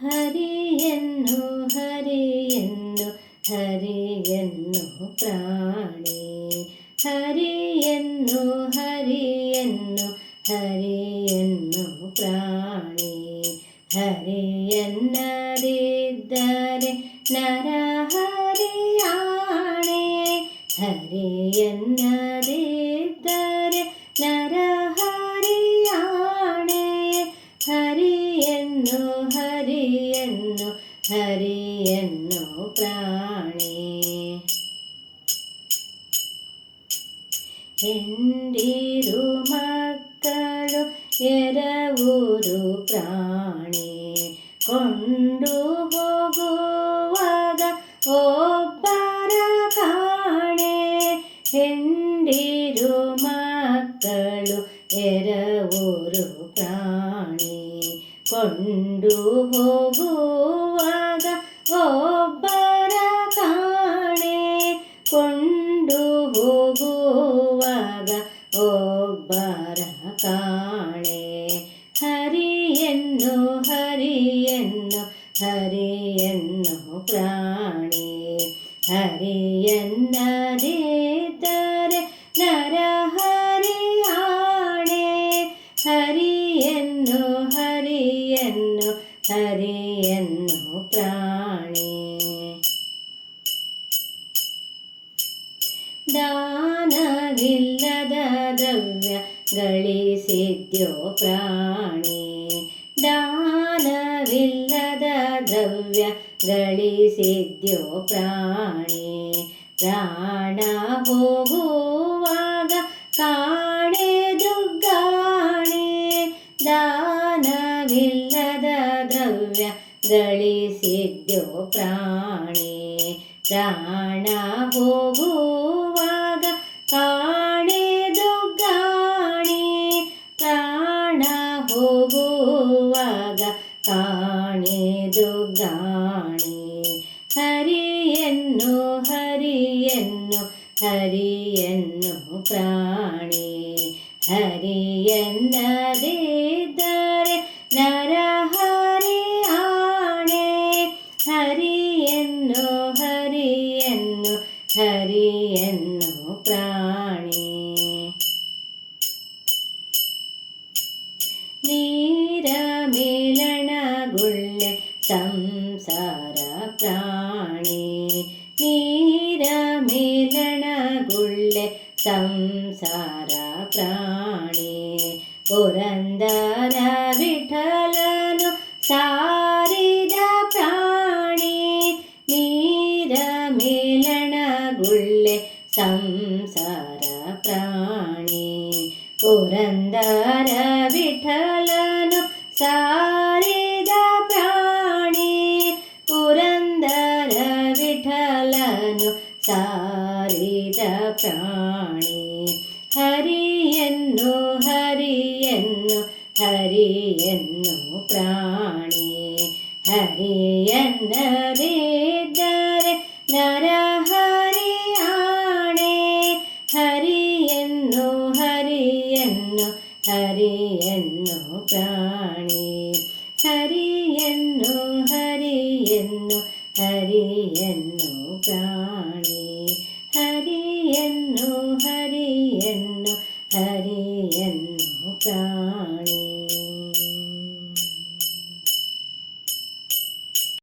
ഹരിയെന്നു ഹരിയെന്നു ഹരിയെന്നു പ്രാണി. ഹരിയെന്നു ഹരിയെന്നു ഹരിയെന്നു പ്രാണി. ഹരിയെന്നതിദ്ദരെ നരഹരിയാണേ. ഹരിയെന്ന ಎನ್ನು ಪ್ರಾಣಿ. ಹೆಂಡಿರು ಮಕ್ಕಳು ಎರವೂರು ಪ್ರಾಣಿ. ಕೊಂಡು ಹೋಗುವಾಗ ಒಬ್ಬರ ಕಾಣೆ. ಹೆಂಡಿರು ಮಕ್ಕಳು ಎರವೂರು ಪ್ರಾಣಿ. ಕೊಂಡು ಹೋಗುವ ಹೋಗುವಾಗ ಒಬ್ಬರ ಕಾಣೆ ಹರಿಯನ್ನು ಹರಿಯನ್ನು ಹರಿಯನ್ನು ಪ್ರಾಣಿ ಹರಿಯನ್ನದಿದ್ದರೆ ನರಹರಿಯಾಣೆ ಹರಿಯನ್ನು ಹರಿಯನ್ನು ಹರಿಯನ್ನು ಪ್ರಾಣಿ ದಾನವಿಲ್ಲದ ದ್ರವ್ಯ ಗಳಿಸಿದ್ಯೋ ಪ್ರಾಣಿ. ದಾನವಿಲ್ಲದ ದ್ರವ್ಯ ಗಳಿಸಿದ್ಯೋ ಪ್ರಾಣಿ. ಪ್ರಾಣ ಹೋಗುವಾಗ ಕಾಣೆ ದುಗ್ಗಾಣೆ ದಾನವಿಲ್ಲದ ದ್ರವ್ಯ ಗಳಿಸಿದ್ಯೋ ಪ್ರಾಣಿ. ಪ್ರಾಣ ಹೋಗುವಾಗ ಕಾಣೆ ದುಗ್ಗಾಣಿ ಹರಿಯನ್ನು ಹರಿಯನ್ನು ಹರಿಯನ್ನು ಪ್ರಾಣಿ ಹರಿಯನ್ನದಿದ್ದರೆ ಸಂಸಾರ ಪ್ರಾಣಿ ನೀರ ಮೇಲಣಗುಳ್ಳೆ ಸಂಸಾರ ಪ್ರಾಣಿ ಪುರಂದರ ವಿಠಲನು ಸಾರಿದ ಪ್ರಾಣಿ ನೀರ ಮೇಲಣಗುಳ್ಳೆ ಸಂಸಾರ ಪ್ರಾಣಿ ಪುರಂದರ ವಿಠಲನು എന്നു ഹരിയെന്നു ഹരിയെന്നു പ്രാണി. ഹരിയെന്നറിದರೆ നരാ ಹರಿಯನ್ನು